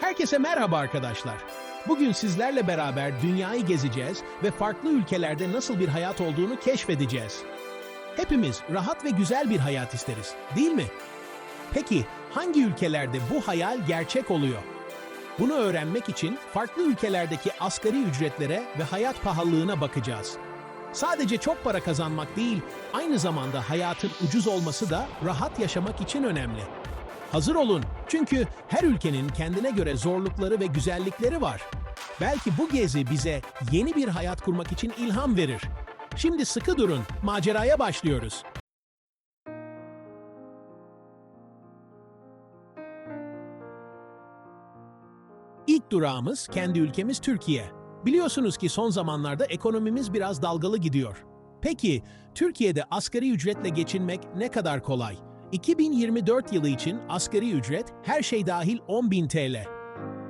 Herkese merhaba arkadaşlar. Bugün sizlerle beraber dünyayı gezeceğiz ve farklı ülkelerde nasıl bir hayat olduğunu keşfedeceğiz. Hepimiz rahat ve güzel bir hayat isteriz, değil mi? Peki hangi ülkelerde bu hayal gerçek oluyor? Bunu öğrenmek için farklı ülkelerdeki asgari ücretlere ve hayat pahalılığına bakacağız. Sadece çok para kazanmak değil, aynı zamanda hayatın ucuz olması da rahat yaşamak için önemli. Hazır olun çünkü her ülkenin kendine göre zorlukları ve güzellikleri var. Belki bu gezi bize yeni bir hayat kurmak için ilham verir. Şimdi sıkı durun, maceraya başlıyoruz. İlk durağımız kendi ülkemiz Türkiye. Biliyorsunuz ki son zamanlarda ekonomimiz biraz dalgalı gidiyor. Peki, Türkiye'de asgari ücretle geçinmek ne kadar kolay? 2024 yılı için asgari ücret her şey dahil 10.000 TL.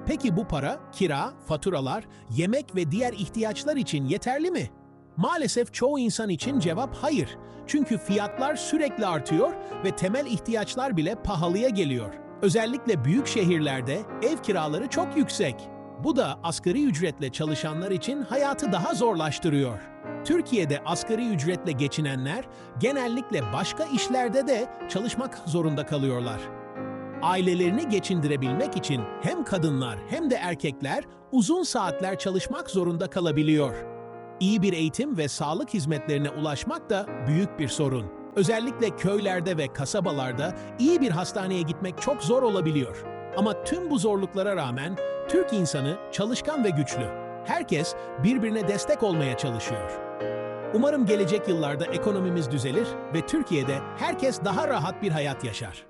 Peki bu para kira, faturalar, yemek ve diğer ihtiyaçlar için yeterli mi? Maalesef çoğu insan için cevap hayır. Çünkü fiyatlar sürekli artıyor ve temel ihtiyaçlar bile pahalıya geliyor. Özellikle büyük şehirlerde ev kiraları çok yüksek. Bu da asgari ücretle çalışanlar için hayatı daha zorlaştırıyor. Türkiye'de asgari ücretle geçinenler genellikle başka işlerde de çalışmak zorunda kalıyorlar. Ailelerini geçindirebilmek için hem kadınlar hem de erkekler uzun saatler çalışmak zorunda kalabiliyor. İyi bir eğitim ve sağlık hizmetlerine ulaşmak da büyük bir sorun. Özellikle köylerde ve kasabalarda iyi bir hastaneye gitmek çok zor olabiliyor. Ama tüm bu zorluklara rağmen Türk insanı çalışkan ve güçlü. Herkes birbirine destek olmaya çalışıyor. Umarım gelecek yıllarda ekonomimiz düzelir ve Türkiye'de herkes daha rahat bir hayat yaşar.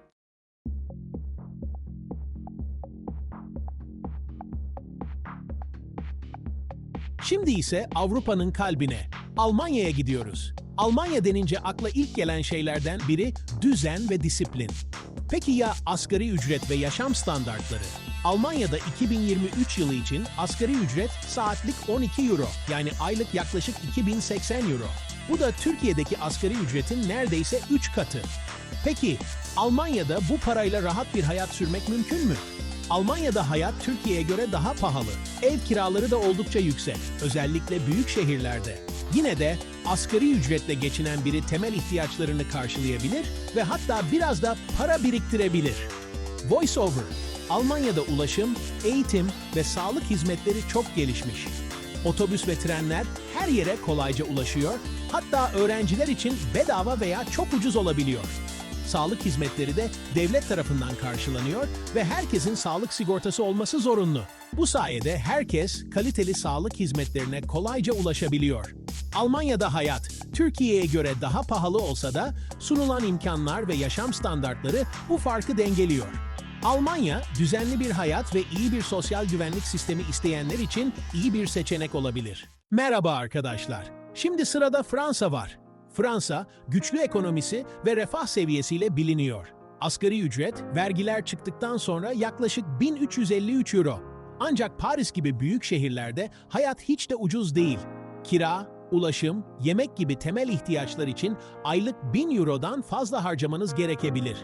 Şimdi ise Avrupa'nın kalbine, Almanya'ya gidiyoruz. Almanya denince akla ilk gelen şeylerden biri düzen ve disiplin. Peki ya asgari ücret ve yaşam standartları? Almanya'da 2023 yılı için asgari ücret saatlik 12 euro yani aylık yaklaşık 2080 euro. Bu da Türkiye'deki asgari ücretin neredeyse 3 katı. Peki Almanya'da bu parayla rahat bir hayat sürmek mümkün mü? Almanya'da hayat Türkiye'ye göre daha pahalı. Ev kiraları da oldukça yüksek, özellikle büyük şehirlerde. Yine de asgari ücretle geçinen biri temel ihtiyaçlarını karşılayabilir ve hatta biraz da para biriktirebilir. VoiceOver, Almanya'da ulaşım, eğitim ve sağlık hizmetleri çok gelişmiş. Otobüs ve trenler her yere kolayca ulaşıyor, hatta öğrenciler için bedava veya çok ucuz olabiliyor. Sağlık hizmetleri de devlet tarafından karşılanıyor ve herkesin sağlık sigortası olması zorunlu. Bu sayede herkes kaliteli sağlık hizmetlerine kolayca ulaşabiliyor. Almanya'da hayat, Türkiye'ye göre daha pahalı olsa da sunulan imkanlar ve yaşam standartları bu farkı dengeliyor. Almanya, düzenli bir hayat ve iyi bir sosyal güvenlik sistemi isteyenler için iyi bir seçenek olabilir. Merhaba arkadaşlar. Şimdi sırada Fransa var. Fransa, güçlü ekonomisi ve refah seviyesiyle biliniyor. Asgari ücret, vergiler çıktıktan sonra yaklaşık 1353 euro. Ancak Paris gibi büyük şehirlerde hayat hiç de ucuz değil. Kira, ulaşım, yemek gibi temel ihtiyaçlar için aylık 1000 eurodan fazla harcamanız gerekebilir.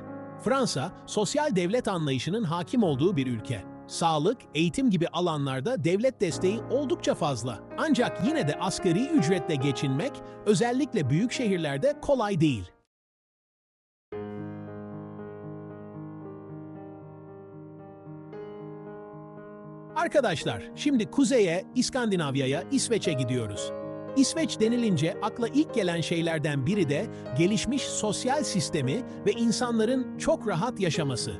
Fransa, sosyal devlet anlayışının hakim olduğu bir ülke. Sağlık, eğitim gibi alanlarda devlet desteği oldukça fazla. Ancak yine de asgari ücretle geçinmek özellikle büyük şehirlerde kolay değil. Arkadaşlar, şimdi kuzeye, İskandinavya'ya, İsveç'e gidiyoruz. İsveç denilince akla ilk gelen şeylerden biri de gelişmiş sosyal sistemi ve insanların çok rahat yaşaması.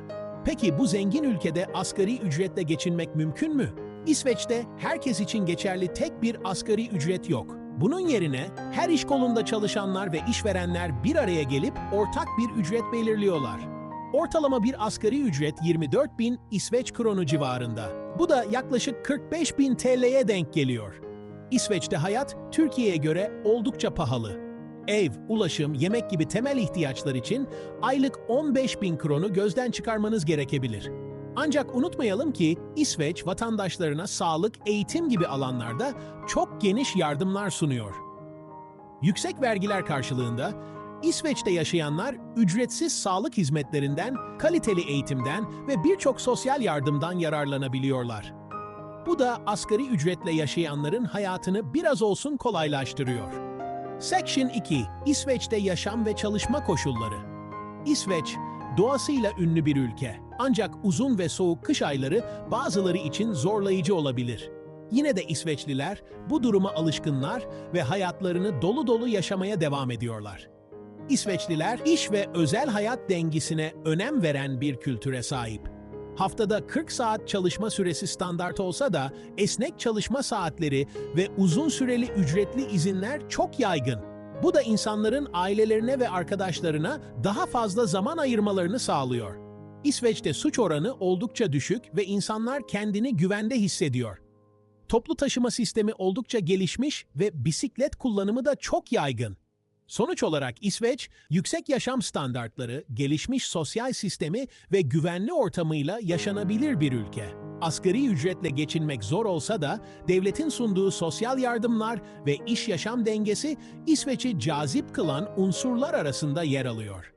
Peki bu zengin ülkede asgari ücretle geçinmek mümkün mü? İsveç'te herkes için geçerli tek bir asgari ücret yok. Bunun yerine her iş kolunda çalışanlar ve işverenler bir araya gelip ortak bir ücret belirliyorlar. Ortalama bir asgari ücret 24 bin İsveç kronu civarında. Bu da yaklaşık 45 bin TL'ye denk geliyor. İsveç'te hayat Türkiye'ye göre oldukça pahalı. Ev, ulaşım, yemek gibi temel ihtiyaçlar için aylık 15 bin kronu gözden çıkarmanız gerekebilir. Ancak unutmayalım ki İsveç vatandaşlarına sağlık, eğitim gibi alanlarda çok geniş yardımlar sunuyor. Yüksek vergiler karşılığında İsveç'te yaşayanlar ücretsiz sağlık hizmetlerinden, kaliteli eğitimden ve birçok sosyal yardımdan yararlanabiliyorlar. Bu da asgari ücretle yaşayanların hayatını biraz olsun kolaylaştırıyor. Section 2 İsveç'te yaşam ve çalışma koşulları. İsveç, doğasıyla ünlü bir ülke. Ancak uzun ve soğuk kış ayları bazıları için zorlayıcı olabilir. Yine de İsveçliler bu duruma alışkınlar ve hayatlarını dolu dolu yaşamaya devam ediyorlar. İsveçliler iş ve özel hayat dengesine önem veren bir kültüre sahip. Haftada 40 saat çalışma süresi standart olsa da esnek çalışma saatleri ve uzun süreli ücretli izinler çok yaygın. Bu da insanların ailelerine ve arkadaşlarına daha fazla zaman ayırmalarını sağlıyor. İsveç'te suç oranı oldukça düşük ve insanlar kendini güvende hissediyor. Toplu taşıma sistemi oldukça gelişmiş ve bisiklet kullanımı da çok yaygın. Sonuç olarak İsveç, yüksek yaşam standartları, gelişmiş sosyal sistemi ve güvenli ortamıyla yaşanabilir bir ülke. Asgari ücretle geçinmek zor olsa da devletin sunduğu sosyal yardımlar ve iş-yaşam dengesi İsveç'i cazip kılan unsurlar arasında yer alıyor.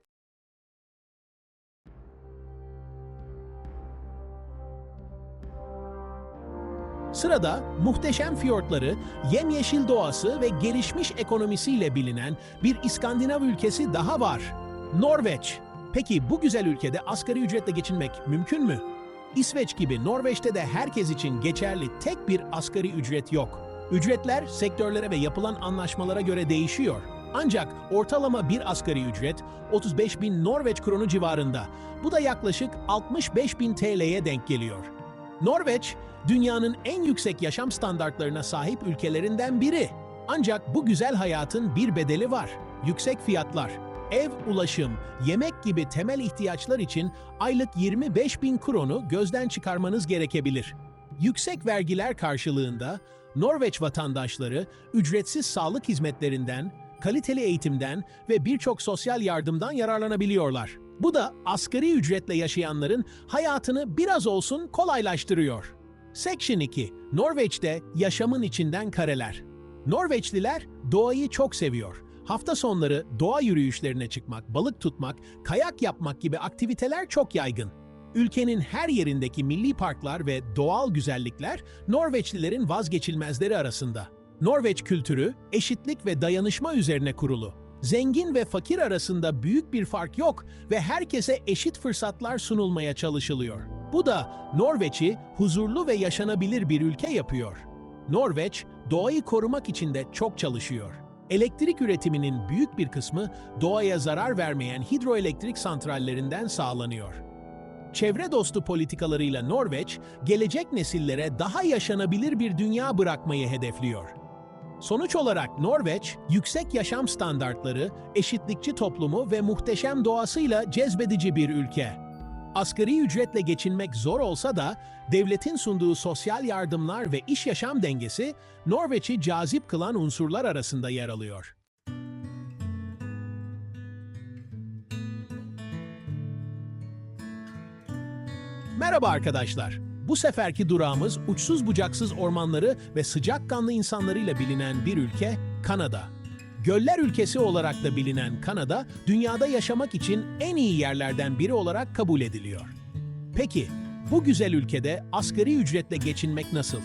Sırada muhteşem fiyortları, yemyeşil doğası ve gelişmiş ekonomisiyle bilinen bir İskandinav ülkesi daha var. Norveç. Peki bu güzel ülkede asgari ücretle geçinmek mümkün mü? İsveç gibi Norveç'te de herkes için geçerli tek bir asgari ücret yok. Ücretler sektörlere ve yapılan anlaşmalara göre değişiyor. Ancak ortalama bir asgari ücret 35 bin Norveç kronu civarında. Bu da yaklaşık 65 bin TL'ye denk geliyor. Norveç, dünyanın en yüksek yaşam standartlarına sahip ülkelerinden biri. Ancak bu güzel hayatın bir bedeli var. Yüksek fiyatlar. Ev, ulaşım, yemek gibi temel ihtiyaçlar için aylık 25 bin kronu gözden çıkarmanız gerekebilir. Yüksek vergiler karşılığında Norveç vatandaşları ücretsiz sağlık hizmetlerinden, kaliteli eğitimden ve birçok sosyal yardımdan yararlanabiliyorlar. Bu da asgari ücretle yaşayanların hayatını biraz olsun kolaylaştırıyor. Section 2. Norveç'te yaşamın içinden kareler. Norveçliler doğayı çok seviyor. Hafta sonları doğa yürüyüşlerine çıkmak, balık tutmak, kayak yapmak gibi aktiviteler çok yaygın. Ülkenin her yerindeki milli parklar ve doğal güzellikler Norveçlilerin vazgeçilmezleri arasında. Norveç kültürü eşitlik ve dayanışma üzerine kurulu. Zengin ve fakir arasında büyük bir fark yok ve herkese eşit fırsatlar sunulmaya çalışılıyor. Bu da Norveç'i huzurlu ve yaşanabilir bir ülke yapıyor. Norveç, doğayı korumak için de çok çalışıyor. Elektrik üretiminin büyük bir kısmı doğaya zarar vermeyen hidroelektrik santrallerinden sağlanıyor. Çevre dostu politikalarıyla Norveç, gelecek nesillere daha yaşanabilir bir dünya bırakmayı hedefliyor. Sonuç olarak Norveç, yüksek yaşam standartları, eşitlikçi toplumu ve muhteşem doğasıyla cezbedici bir ülke. Asgari ücretle geçinmek zor olsa da devletin sunduğu sosyal yardımlar ve iş yaşam dengesi Norveç'i cazip kılan unsurlar arasında yer alıyor. Merhaba arkadaşlar. Bu seferki durağımız uçsuz bucaksız ormanları ve sıcakkanlı insanlarıyla bilinen bir ülke Kanada. Göller ülkesi olarak da bilinen Kanada, dünyada yaşamak için en iyi yerlerden biri olarak kabul ediliyor. Peki, bu güzel ülkede asgari ücretle geçinmek nasıl?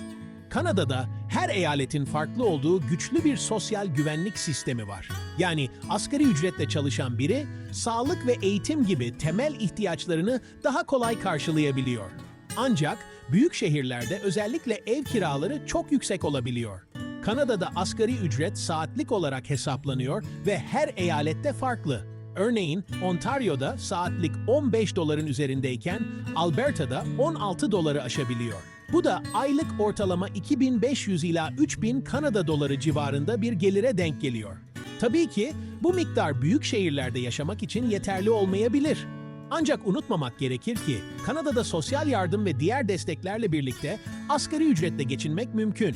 Kanada'da her eyaletin farklı olduğu güçlü bir sosyal güvenlik sistemi var. Yani asgari ücretle çalışan biri, sağlık ve eğitim gibi temel ihtiyaçlarını daha kolay karşılayabiliyor. Ancak büyük şehirlerde özellikle ev kiraları çok yüksek olabiliyor. Kanada'da asgari ücret saatlik olarak hesaplanıyor ve her eyalette farklı. Örneğin Ontario'da saatlik 15 doların üzerindeyken Alberta'da 16 doları aşabiliyor. Bu da aylık ortalama 2500 ila 3000 Kanada doları civarında bir gelire denk geliyor. Tabii ki bu miktar büyük şehirlerde yaşamak için yeterli olmayabilir. Ancak unutmamak gerekir ki Kanada'da sosyal yardım ve diğer desteklerle birlikte asgari ücretle geçinmek mümkün.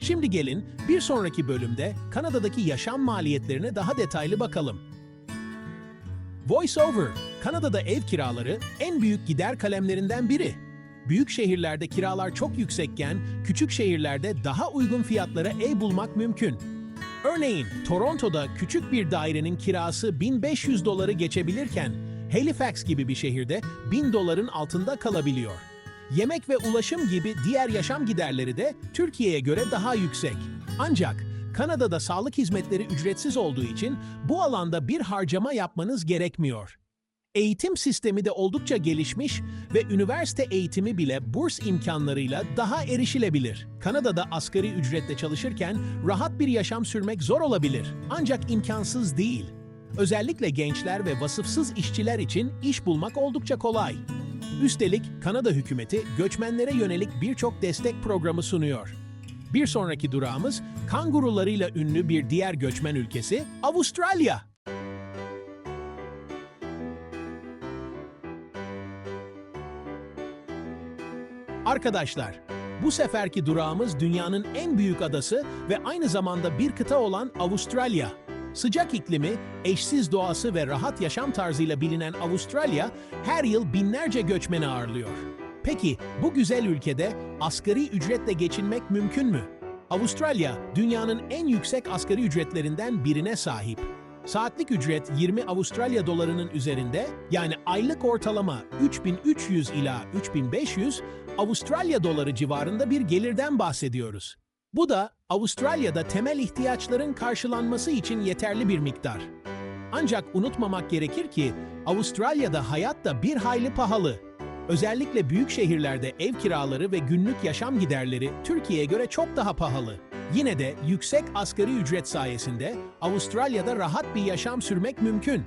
Şimdi gelin bir sonraki bölümde Kanada'daki yaşam maliyetlerine daha detaylı bakalım. VoiceOver, Kanada'da ev kiraları en büyük gider kalemlerinden biri. Büyük şehirlerde kiralar çok yüksekken, küçük şehirlerde daha uygun fiyatlara ev bulmak mümkün. Örneğin Toronto'da küçük bir dairenin kirası 1500 doları geçebilirken Halifax gibi bir şehirde 1000 doların altında kalabiliyor. Yemek ve ulaşım gibi diğer yaşam giderleri de Türkiye'ye göre daha yüksek. Ancak Kanada'da sağlık hizmetleri ücretsiz olduğu için bu alanda bir harcama yapmanız gerekmiyor. Eğitim sistemi de oldukça gelişmiş ve üniversite eğitimi bile burs imkanlarıyla daha erişilebilir. Kanada'da asgari ücretle çalışırken rahat bir yaşam sürmek zor olabilir. Ancak imkansız değil. Özellikle gençler ve vasıfsız işçiler için iş bulmak oldukça kolay. Üstelik Kanada hükümeti göçmenlere yönelik birçok destek programı sunuyor. Bir sonraki durağımız kangurularıyla ünlü bir diğer göçmen ülkesi Avustralya. Arkadaşlar, bu seferki durağımız dünyanın en büyük adası ve aynı zamanda bir kıta olan Avustralya. Sıcak iklimi, eşsiz doğası ve rahat yaşam tarzıyla bilinen Avustralya her yıl binlerce göçmeni ağırlıyor. Peki bu güzel ülkede asgari ücretle geçinmek mümkün mü? Avustralya dünyanın en yüksek asgari ücretlerinden birine sahip. Saatlik ücret 20 Avustralya dolarının üzerinde yani aylık ortalama 3300 ila 3500 Avustralya doları civarında bir gelirden bahsediyoruz. Bu da Avustralya'da temel ihtiyaçların karşılanması için yeterli bir miktar. Ancak unutmamak gerekir ki Avustralya'da hayat da bir hayli pahalı. Özellikle büyük şehirlerde ev kiraları ve günlük yaşam giderleri Türkiye'ye göre çok daha pahalı. Yine de yüksek asgari ücret sayesinde Avustralya'da rahat bir yaşam sürmek mümkün.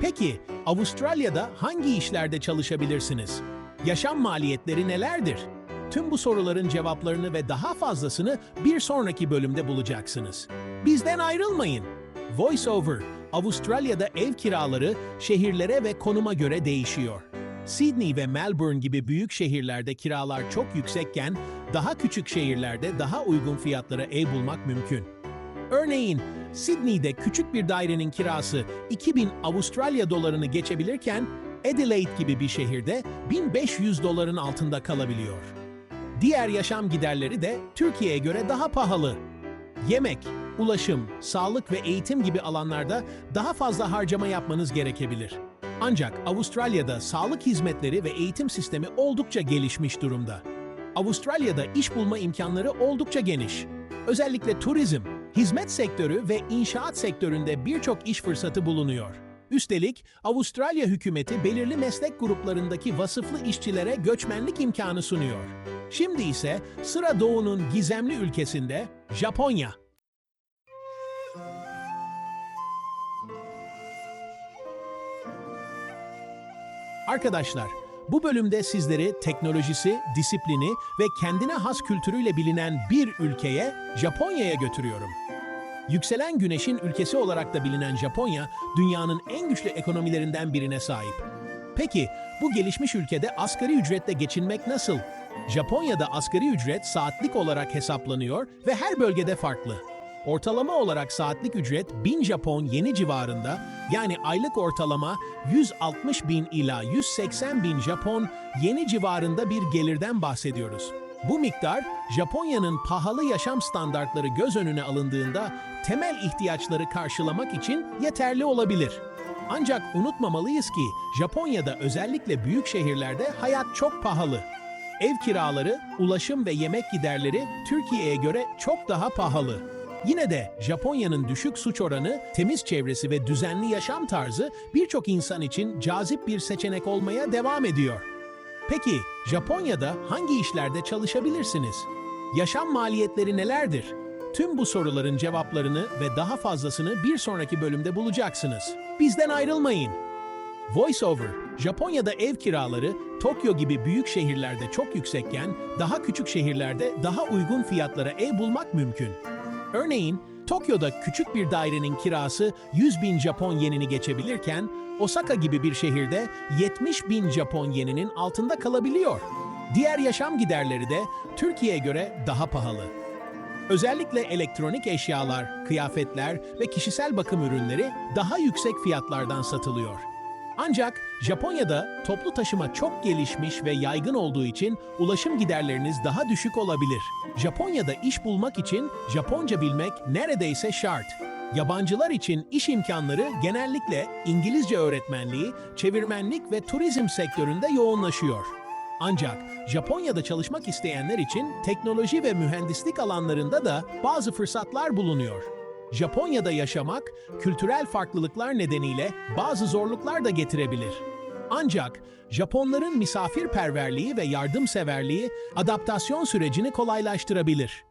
Peki Avustralya'da hangi işlerde çalışabilirsiniz? Yaşam maliyetleri nelerdir? Tüm bu soruların cevaplarını ve daha fazlasını bir sonraki bölümde bulacaksınız. Bizden ayrılmayın. VoiceOver, Avustralya'da ev kiraları şehirlere ve konuma göre değişiyor. Sydney ve Melbourne gibi büyük şehirlerde kiralar çok yüksekken, daha küçük şehirlerde daha uygun fiyatlara ev bulmak mümkün. Örneğin, Sydney'de küçük bir dairenin kirası 2000 Avustralya dolarını geçebilirken, Adelaide gibi bir şehirde 1500 doların altında kalabiliyor. Diğer yaşam giderleri de Türkiye'ye göre daha pahalı. Yemek, ulaşım, sağlık ve eğitim gibi alanlarda daha fazla harcama yapmanız gerekebilir. Ancak Avustralya'da sağlık hizmetleri ve eğitim sistemi oldukça gelişmiş durumda. Avustralya'da iş bulma imkanları oldukça geniş. Özellikle turizm, hizmet sektörü ve inşaat sektöründe birçok iş fırsatı bulunuyor. Üstelik Avustralya hükümeti belirli meslek gruplarındaki vasıflı işçilere göçmenlik imkanı sunuyor. Şimdi ise sıra Doğu'nun gizemli ülkesinde Japonya. Arkadaşlar, bu bölümde sizleri teknolojisi, disiplini ve kendine has kültürüyle bilinen bir ülkeye, Japonya'ya götürüyorum. Yükselen güneşin ülkesi olarak da bilinen Japonya, dünyanın en güçlü ekonomilerinden birine sahip. Peki, bu gelişmiş ülkede asgari ücretle geçinmek nasıl? Japonya'da asgari ücret saatlik olarak hesaplanıyor ve her bölgede farklı. Ortalama olarak saatlik ücret 1000 Japon yeni civarında yani aylık ortalama 160 bin ila 180 bin Japon yeni civarında bir gelirden bahsediyoruz. Bu miktar Japonya'nın pahalı yaşam standartları göz önüne alındığında temel ihtiyaçları karşılamak için yeterli olabilir. Ancak unutmamalıyız ki Japonya'da özellikle büyük şehirlerde hayat çok pahalı. Ev kiraları, ulaşım ve yemek giderleri Türkiye'ye göre çok daha pahalı. Yine de Japonya'nın düşük suç oranı, temiz çevresi ve düzenli yaşam tarzı birçok insan için cazip bir seçenek olmaya devam ediyor. Peki Japonya'da hangi işlerde çalışabilirsiniz? Yaşam maliyetleri nelerdir? Tüm bu soruların cevaplarını ve daha fazlasını bir sonraki bölümde bulacaksınız. Bizden ayrılmayın. VoiceOver, Japonya'da ev kiraları Tokyo gibi büyük şehirlerde çok yüksekken, daha küçük şehirlerde daha uygun fiyatlara ev bulmak mümkün. Örneğin, Tokyo'da küçük bir dairenin kirası 100 bin Japon yenini geçebilirken, Osaka gibi bir şehirde 70 bin Japon yeninin altında kalabiliyor. Diğer yaşam giderleri de Türkiye'ye göre daha pahalı. Özellikle elektronik eşyalar, kıyafetler ve kişisel bakım ürünleri daha yüksek fiyatlardan satılıyor. Ancak Japonya'da toplu taşıma çok gelişmiş ve yaygın olduğu için ulaşım giderleriniz daha düşük olabilir. Japonya'da iş bulmak için Japonca bilmek neredeyse şart. Yabancılar için iş imkanları genellikle İngilizce öğretmenliği, çevirmenlik ve turizm sektöründe yoğunlaşıyor. Ancak Japonya'da çalışmak isteyenler için teknoloji ve mühendislik alanlarında da bazı fırsatlar bulunuyor. Japonya'da yaşamak, kültürel farklılıklar nedeniyle bazı zorluklar da getirebilir. Ancak Japonların misafirperverliği ve yardımseverliği adaptasyon sürecini kolaylaştırabilir.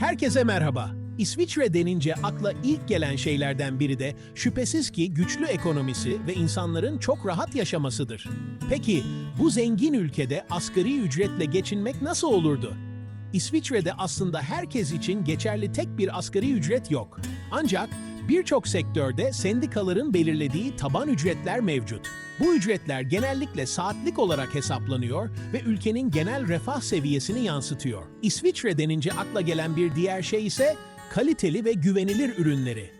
Herkese merhaba. İsviçre denince akla ilk gelen şeylerden biri de şüphesiz ki güçlü ekonomisi ve insanların çok rahat yaşamasıdır. Peki bu zengin ülkede asgari ücretle geçinmek nasıl olurdu? İsviçre'de aslında herkes için geçerli tek bir asgari ücret yok. Ancak birçok sektörde sendikaların belirlediği taban ücretler mevcut. Bu ücretler genellikle saatlik olarak hesaplanıyor ve ülkenin genel refah seviyesini yansıtıyor. İsviçre denince akla gelen bir diğer şey ise kaliteli ve güvenilir ürünleri.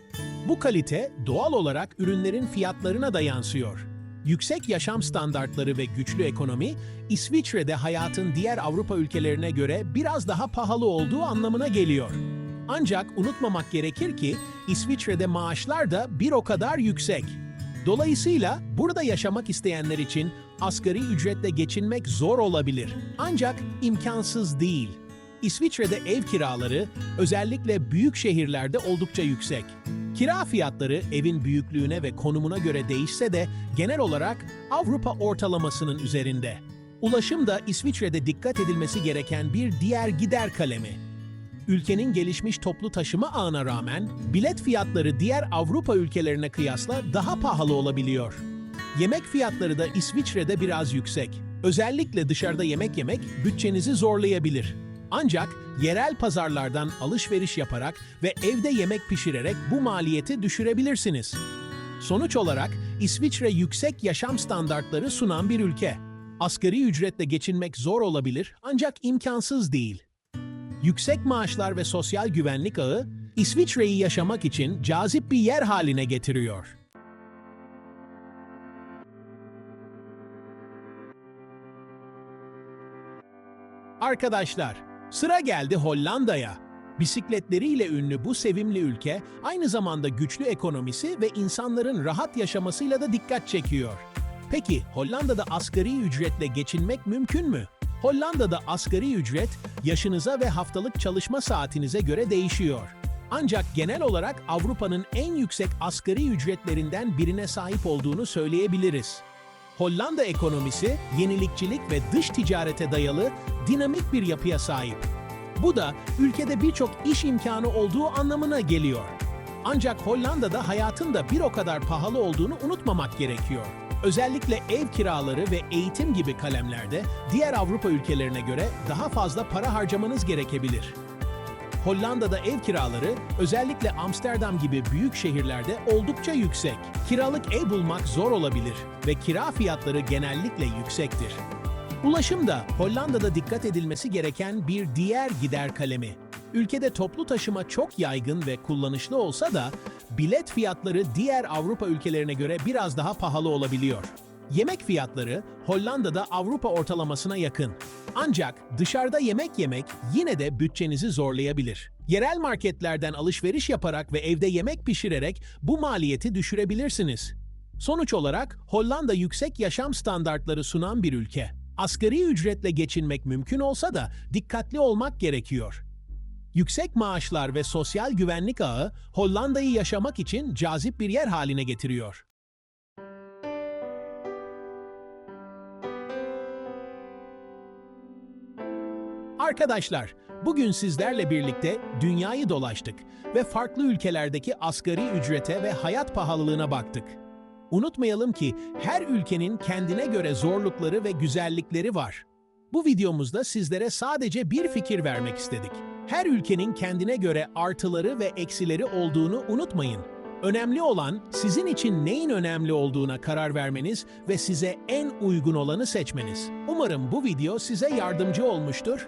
Bu kalite doğal olarak ürünlerin fiyatlarına da yansıyor. Yüksek yaşam standartları ve güçlü ekonomi, İsviçre'de hayatın diğer Avrupa ülkelerine göre biraz daha pahalı olduğu anlamına geliyor. Ancak unutmamak gerekir ki İsviçre'de maaşlar da bir o kadar yüksek. Dolayısıyla burada yaşamak isteyenler için asgari ücretle geçinmek zor olabilir. Ancak imkansız değil. İsviçre'de ev kiraları özellikle büyük şehirlerde oldukça yüksek. Kira fiyatları evin büyüklüğüne ve konumuna göre değişse de genel olarak Avrupa ortalamasının üzerinde. Ulaşım da İsviçre'de dikkat edilmesi gereken bir diğer gider kalemi. Ülkenin gelişmiş toplu taşıma ağına rağmen bilet fiyatları diğer Avrupa ülkelerine kıyasla daha pahalı olabiliyor. Yemek fiyatları da İsviçre'de biraz yüksek. Özellikle dışarıda yemek yemek bütçenizi zorlayabilir. Ancak yerel pazarlardan alışveriş yaparak ve evde yemek pişirerek bu maliyeti düşürebilirsiniz. Sonuç olarak İsviçre yüksek yaşam standartları sunan bir ülke. Asgari ücretle geçinmek zor olabilir ancak imkansız değil. Yüksek maaşlar ve sosyal güvenlik ağı İsviçre'yi yaşamak için cazip bir yer haline getiriyor. Arkadaşlar, sıra geldi Hollanda'ya. Bisikletleriyle ünlü bu sevimli ülke aynı zamanda güçlü ekonomisi ve insanların rahat yaşamasıyla da dikkat çekiyor. Peki Hollanda'da asgari ücretle geçinmek mümkün mü? Hollanda'da asgari ücret yaşınıza ve haftalık çalışma saatinize göre değişiyor. Ancak genel olarak Avrupa'nın en yüksek asgari ücretlerinden birine sahip olduğunu söyleyebiliriz. Hollanda ekonomisi yenilikçilik ve dış ticarete dayalı dinamik bir yapıya sahip. Bu da ülkede birçok iş imkanı olduğu anlamına geliyor. Ancak Hollanda'da hayatın da bir o kadar pahalı olduğunu unutmamak gerekiyor. Özellikle ev kiraları ve eğitim gibi kalemlerde diğer Avrupa ülkelerine göre daha fazla para harcamanız gerekebilir. Hollanda'da ev kiraları özellikle Amsterdam gibi büyük şehirlerde oldukça yüksek. Kiralık ev bulmak zor olabilir ve kira fiyatları genellikle yüksektir. Ulaşım da Hollanda'da dikkat edilmesi gereken bir diğer gider kalemi. Ülkede toplu taşıma çok yaygın ve kullanışlı olsa da bilet fiyatları diğer Avrupa ülkelerine göre biraz daha pahalı olabiliyor. Yemek fiyatları Hollanda'da Avrupa ortalamasına yakın. Ancak dışarıda yemek yemek yine de bütçenizi zorlayabilir. Yerel marketlerden alışveriş yaparak ve evde yemek pişirerek bu maliyeti düşürebilirsiniz. Sonuç olarak Hollanda yüksek yaşam standartları sunan bir ülke. Asgari ücretle geçinmek mümkün olsa da dikkatli olmak gerekiyor. Yüksek maaşlar ve sosyal güvenlik ağı Hollanda'yı yaşamak için cazip bir yer haline getiriyor. Arkadaşlar, bugün sizlerle birlikte dünyayı dolaştık ve farklı ülkelerdeki asgari ücrete ve hayat pahalılığına baktık. Unutmayalım ki her ülkenin kendine göre zorlukları ve güzellikleri var. Bu videomuzda sizlere sadece bir fikir vermek istedik. Her ülkenin kendine göre artıları ve eksileri olduğunu unutmayın. Önemli olan sizin için neyin önemli olduğuna karar vermeniz ve size en uygun olanı seçmeniz. Umarım bu video size yardımcı olmuştur.